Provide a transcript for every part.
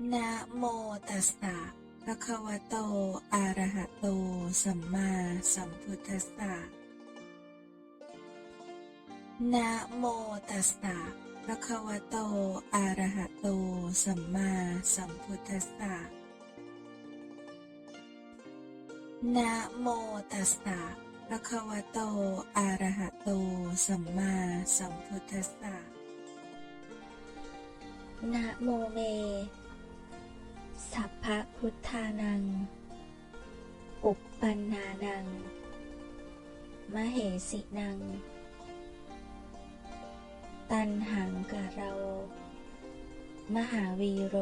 นะโมตัสสะภะคะวะโต อะระหะโต สัมมาสัมพุทธัสสะนะโมตัสสะภะคะวะโต อะระหะโต สัมมาสัมพุทธัสสะนะโมตัสสะภะคะวะโต อะระหะโต สัมมาสัมพุทธัสสะนะโมเม สัพพะพุทธานัง อุปปันนานัง มเหสินัง ตันหังกะเรา มหาวีโร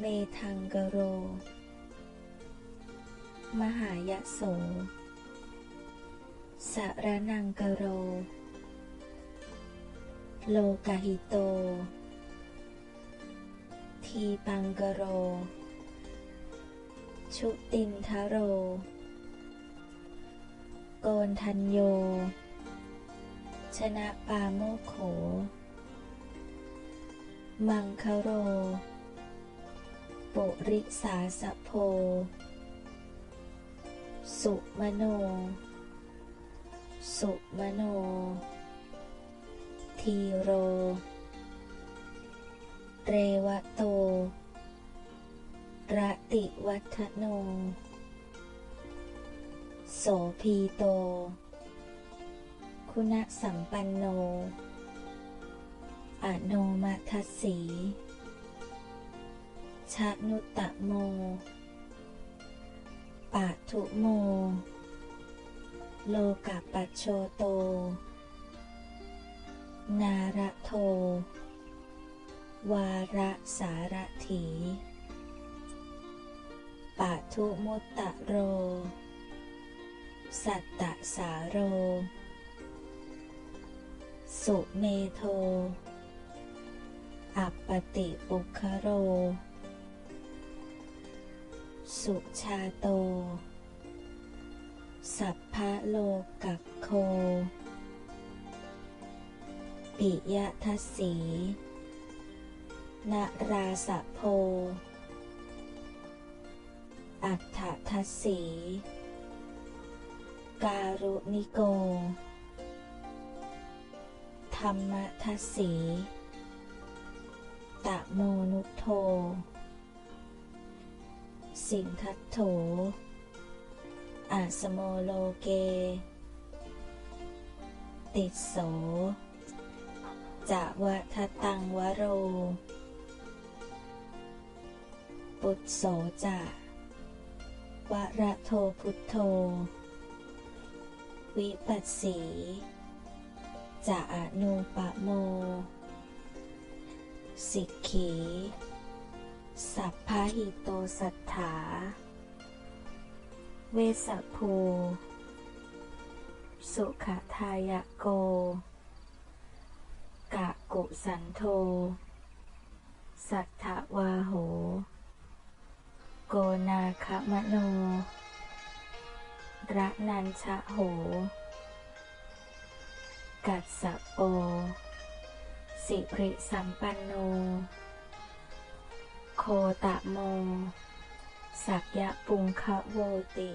เมทังกะโร มหายะโส สารนังกะโร โลกาหิโต ทีปังกะโร ชุตินทโร โกนทันโย ชนะปาโมโข มังคโร ปุริสาสะโพ สุมโน สุมโน ทีโร เรวะโต ระติวัฒโน โสพีโต คุณสัมปันโน อโนมัทสสีชะนุตตะโม ปาทุโม โลกะปัจโชโต ปาทุมุตตะโร สัตตะสาโร สุเมโท อัปปติปุคโร สุชาโต สัพพะโลกักโค ปิยทัสสีนาราสะโพ อัฏฐทัสสี การุณิโก ธรรมทัสสี ตะโมนุโท สิงคัตโถอาสโมโลเก ติดโสจะวะทะตังวโร ปุตโสจะ วะระโทพุทโธ วิปัสสีจะอนุปะโม สิกขี สัพพะหิโตสัทธา เวสสภู สุขทายะโก กะกุสันโท สัทธวาโห โกนาคมโน ระนันชะโห กัสสะโป สิริสัมปันโน โคตะโม สักยะปุงคะโวติ